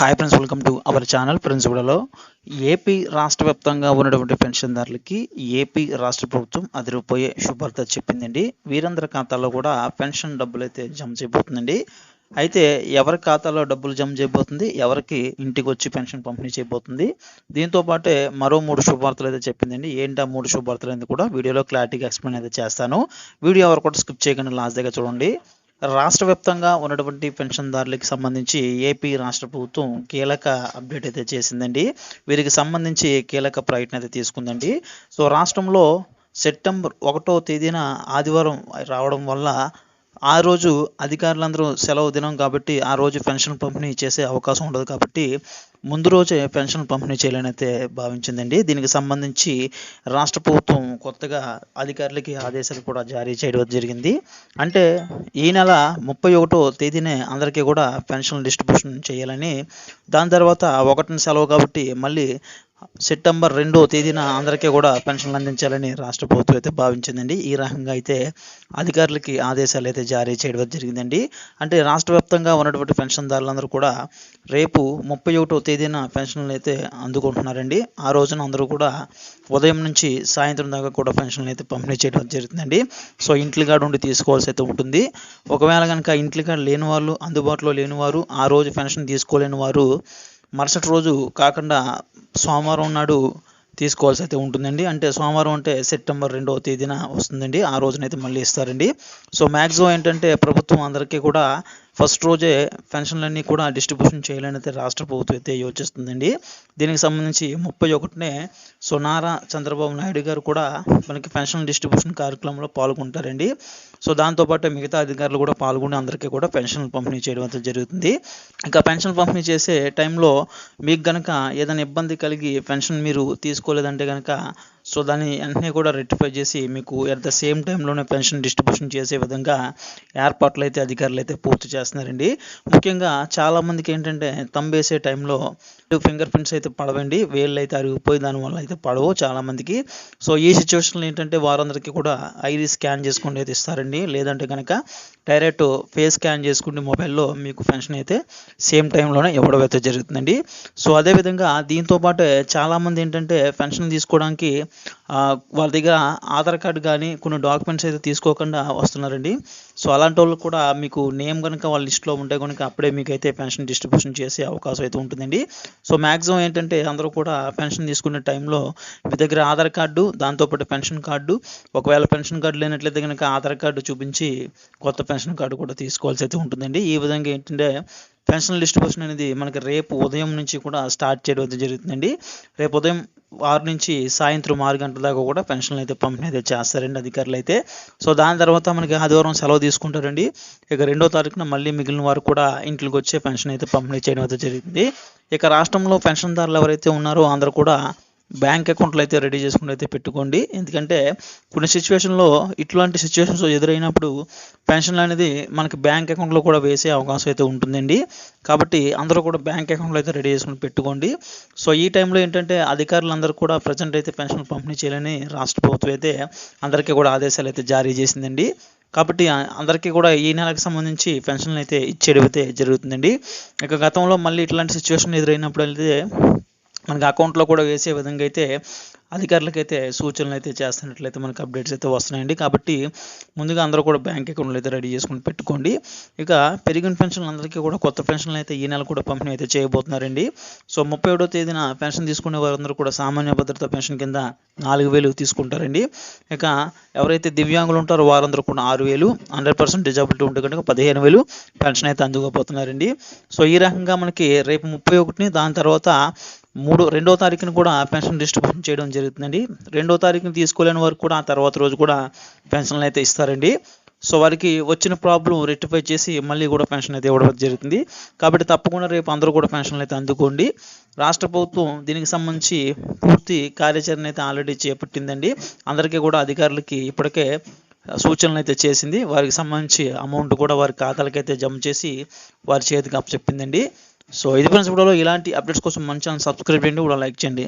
Hi friends welcome to our channel friends AP రాష్ట్ర వ్యాప్తంగా ఉన్నటువంటి పెన్షన్దారులకి ఏపీ రాష్ట్ర ప్రభుత్వం అదిరిపోయే శుభార్త చెప్పిందండి. వీరందరి ఖాతాలో కూడా పెన్షన్ డబ్బులు అయితే జమ చేయబోతుందండి. అయితే ఎవరి ఖాతాలో డబ్బులు జమ చేయబోతుంది? ఎవరికి ఇంటికి వచ్చి పెన్షన్ పంపిణీ చేయబోతుంది? దీంతో పాటే మరో మూడు శుభార్తలు అయితే చెప్పిందండి. ఏంటి ఆ మూడు శుభార్తలు అనేది కూడా వీడియోలో క్లారిటీగా ఎక్స్ప్లెయిన్ అయితే చేస్తాను. వీడియో ఎవరు కూడా స్కిప్ చేయకుండా లాస్ట్ దగ్గర చూడండి. రాష్ట్ర వ్యాప్తంగా ఉన్నటువంటి పెన్షన్దారులకి సంబంధించి ఏపీ రాష్ట్ర ప్రభుత్వం కీలక అప్డేట్ అయితే చేసిందండి. వీరికి సంబంధించి కీలక ప్రయత్నం అయితే తీసుకుందండి. సో రాష్ట్రంలో సెప్టెంబర్ ఒకటో తేదీన ఆదివారం రావడం వల్ల ఆ రోజు అధికారులందరూ సెలవు దినం కాబట్టి ఆ రోజు పెన్షన్ పంపిణీ చేసే అవకాశం ఉండదు కాబట్టి ముందు రోజే పెన్షన్ పంపిణీ చేయాలని అయితే భావించిందండి. దీనికి సంబంధించి రాష్ట్ర ప్రభుత్వం కొత్తగా అధికారులకి ఆదేశాలు కూడా జారీ చేయడం జరిగింది. అంటే ఈ నెల ముప్పై ఒకటో తేదీనే అందరికీ కూడా పెన్షన్ డిస్ట్రిబ్యూషన్ చేయాలని దాని తర్వాత ఒకటిని సెలవు కాబట్టి మళ్ళీ సెప్టెంబర్ రెండో తేదీన అందరికీ కూడా పెన్షన్లు అందించాలని రాష్ట్ర ప్రభుత్వం అయితే భావించిందండి. ఈ రకంగా అయితే అధికారులకి ఆదేశాలు అయితే జారీ చేయడం జరిగిందండి. అంటే రాష్ట్ర వ్యాప్తంగా ఉన్నటువంటి పెన్షన్దారులందరూ కూడా రేపు ముప్పై ఒకటో తేదీన పెన్షన్లు అయితే అందుకుంటున్నారండి. ఆ రోజున అందరూ కూడా ఉదయం నుంచి సాయంత్రం దాకా కూడా పెన్షన్లు అయితే పంపిణీ చేయడం జరుగుతుందండి. సో ఇంట్లో కాడ ఉండి తీసుకోవాల్సి అయితే ఉంటుంది. ఒకవేళ కనుక ఇంట్లో కాడ లేని వాళ్ళు అందుబాటులో లేని వారు ఆ రోజు పెన్షన్ తీసుకోలేని వారు మరుసటి రోజు కాకుండా సోమవారం నాడు తీసుకోవాల్సి అయితే ఉంటుందండి. అంటే సోమవారం అంటే సెప్టెంబర్ రెండవ తేదీన వస్తుందండి. ఆ రోజునైతే మళ్ళీ ఇస్తారండి. సో మ్యాక్సిమం ఏంటంటే ప్రభుత్వం అందరికీ కూడా ఫస్ట్ రోజే పెన్షన్లన్నీ కూడా డిస్ట్రిబ్యూషన్ చేయాలని అయితే రాష్ట్ర ప్రభుత్వం అయితే యోచిస్తుందండి. దీనికి సంబంధించి ముప్పై ఒకటినే సో నారా చంద్రబాబు నాయుడు గారు కూడా మనకి పెన్షన్ డిస్ట్రిబ్యూషన్ కార్యక్రమంలో పాల్గొంటారండి. సో దాంతోపాటు మిగతా అధికారులు కూడా పాల్గొని అందరికీ కూడా పెన్షన్లు పంపిణీ చేయడం అయితే జరుగుతుంది. ఇంకా పెన్షన్ పంపిణీ చేసే టైంలో మీకు కనుక ఏదైనా ఇబ్బంది కలిగి పెన్షన్ మీరు తీసుకోలేదంటే కనుక సో దాన్ని వెంటనే కూడా రెక్టిఫై చేసి మీకు ఎట్ ద సేమ్ టైంలోనే పెన్షన్ డిస్ట్రిబ్యూషన్ చేసే విధంగా ఏర్పాట్లు అయితే అధికారులు అయితే పూర్తి చేస్తున్నారండి. ముఖ్యంగా చాలామందికి ఏంటంటే తంబేసే టైంలో ఫింగర్ ప్రింట్స్ అయితే పడవండి. వేళ్ళు అయితే అరిగిపోయి దానివల్ల అయితే పడవు చాలామందికి సో ఈ సిచ్యువేషన్లో ఏంటంటే వారందరికీ కూడా ఐడి స్కాన్ చేసుకుని అయితే ఇస్తారండి. లేదంటే కనుక డైరెక్ట్ ఫేస్ స్కాన్ చేసుకుంటే మొబైల్లో మీకు పెన్షన్ అయితే సేమ్ టైంలోనే ఇవ్వడం అయితే జరుగుతుందండి. సో అదేవిధంగా దీంతో పాటు చాలామంది ఏంటంటే పెన్షన్ తీసుకోవడానికి వాళ్ళ దగ్గర ఆధార్ కార్డు కానీ కొన్ని డాక్యుమెంట్స్ అయితే తీసుకోకుండా వస్తున్నారండి. సో అలాంటి వాళ్ళు కూడా మీకు నేమ్ కనుక వాళ్ళ లిస్ట్లో ఉంటే కనుక అప్పుడే మీకు అయితే పెన్షన్ డిస్ట్రిబ్యూషన్ చేసే అవకాశం అయితే ఉంటుందండి. సో మ్యాక్సిమం ఏంటంటే అందరూ కూడా పెన్షన్ తీసుకునే టైంలో మీ దగ్గర ఆధార్ కార్డు దాంతోపాటు పెన్షన్ కార్డు ఒకవేళ పెన్షన్ కార్డు లేనట్లయితే కనుక ఆధార్ కార్డు చూపించి కొత్త పెన్షన్ కార్డు కూడా తీసుకోవాల్సి అయితే ఉంటుందండి. ఈ విధంగా ఏంటంటే పెన్షన్ డిస్ట్రిబ్యూషన్ అనేది మనకి రేపు ఉదయం నుంచి కూడా స్టార్ట్ చేయడం అయితే జరుగుతుందండి. రేపు ఉదయం ఆరు నుంచి సాయంత్రం ఆరు గంటల దాకా కూడా పెన్షన్లు అయితే పంపిణీ అయితే చేస్తారండి అధికారులు అయితే సో దాని తర్వాత మనకి ఆదివారం సెలవు తీసుకుంటారండి. ఇక రెండో తారీఖున మళ్ళీ మిగిలిన వారు కూడా ఇంట్లోకి వచ్చే పెన్షన్ అయితే పంపిణీ చేయడం అయితే జరిగింది ఇక రాష్ట్రంలో పెన్షన్దారులు ఎవరైతే ఉన్నారో అందరూ కూడా బ్యాంక్ అకౌంట్లు అయితే రెడీ చేసుకుని అయితే పెట్టుకోండి. ఎందుకంటే కొన్ని సిచ్యువేషన్లో ఇట్లాంటి సిచ్యువేషన్స్ ఎదురైనప్పుడు పెన్షన్ అనేది మనకి బ్యాంక్ అకౌంట్లో కూడా వేసే అవకాశం అయితే ఉంటుందండి. కాబట్టి అందరూ కూడా బ్యాంక్ అకౌంట్లో అయితే రెడీ చేసుకుని పెట్టుకోండి. సో ఈ టైంలో ఏంటంటే అధికారులందరూ కూడా ప్రజెంట్ అయితే పెన్షన్ పంపిణీ చేయాలని రాష్ట్ర ప్రభుత్వం అయితే అందరికీ కూడా ఆదేశాలు అయితే జారీ చేసిందండి. కాబట్టి అందరికీ కూడా ఈ నెలకు సంబంధించి పెన్షన్లు అయితే ఇచ్చేయడం అయితే జరుగుతుందండి. ఇక గతంలో మళ్ళీ ఇట్లాంటి సిచ్యువేషన్ ఎదురైనప్పుడు అయితే మనకి అకౌంట్లో కూడా వేసే విధంగా అయితే అధికారులకైతే సూచనలు అయితే చేస్తున్నట్లయితే మనకి అప్డేట్స్ అయితే వస్తున్నాయండి. కాబట్టి ముందుగా అందరూ కూడా బ్యాంక్ అకౌంట్లు అయితే రెడీ చేసుకుని పెట్టుకోండి. ఇక పెరిగిన పెన్షన్లు అందరికీ కూడా కొత్త పెన్షన్లు అయితే ఈ నెల కూడా పంపిణీ అయితే చేయబోతున్నారండి. సో ముప్పై ఏడో తేదీన పెన్షన్ తీసుకునే వారందరూ కూడా సామాన్య భద్రత పెన్షన్ కింద నాలుగు వేలు తీసుకుంటారండి. ఇక ఎవరైతే దివ్యాంగులు ఉంటారో వారందరూ కూడా ఆరు వేలు హండ్రెడ్ పర్సెంట్ డిజాబిలిటీ ఉంటే కనుక పదిహేను వేలు పెన్షన్ అయితే అందుకోబోతున్నారండి. సో ఈ రకంగా మనకి రేపు ముప్పై ఒకటిని దాని తర్వాత మూడు రెండో తారీఖున కూడా పెన్షన్ డిస్ట్రిబ్యూషన్ చేయడం జరుగుతుందండి. రెండో తారీఖున తీసుకోలేని వారికి కూడా ఆ తర్వాత రోజు కూడా పెన్షన్లు అయితే ఇస్తారండి. సో వారికి వచ్చిన ప్రాబ్లం రెక్టిఫై చేసి మళ్ళీ కూడా పెన్షన్ అయితే ఇవ్వడం జరుగుతుంది. కాబట్టి తప్పకుండా రేపు అందరూ కూడా పెన్షన్లు అయితే అందుకోండి. రాష్ట్ర ప్రభుత్వం దీనికి సంబంధించి పూర్తి కార్యాచరణ అయితే ఆల్రెడీ చేపట్టిందండి. అందరికీ కూడా అధికారులకి ఇప్పటికే సూచనలు అయితే చేసింది. వారికి సంబంధించి అమౌంట్ కూడా వారి ఖాతాలకైతే జమ చేసి వారి చేతికి అప్పచెప్పిందండి. సో ఇది ఫ్రెండ్స్ ఇప్పుడు ఇలాంటి అప్డేట్స్ కోసం మంచి ఛానల్ సబ్స్క్రైబ్ చేయండి కూడా లైక్ చేయండి.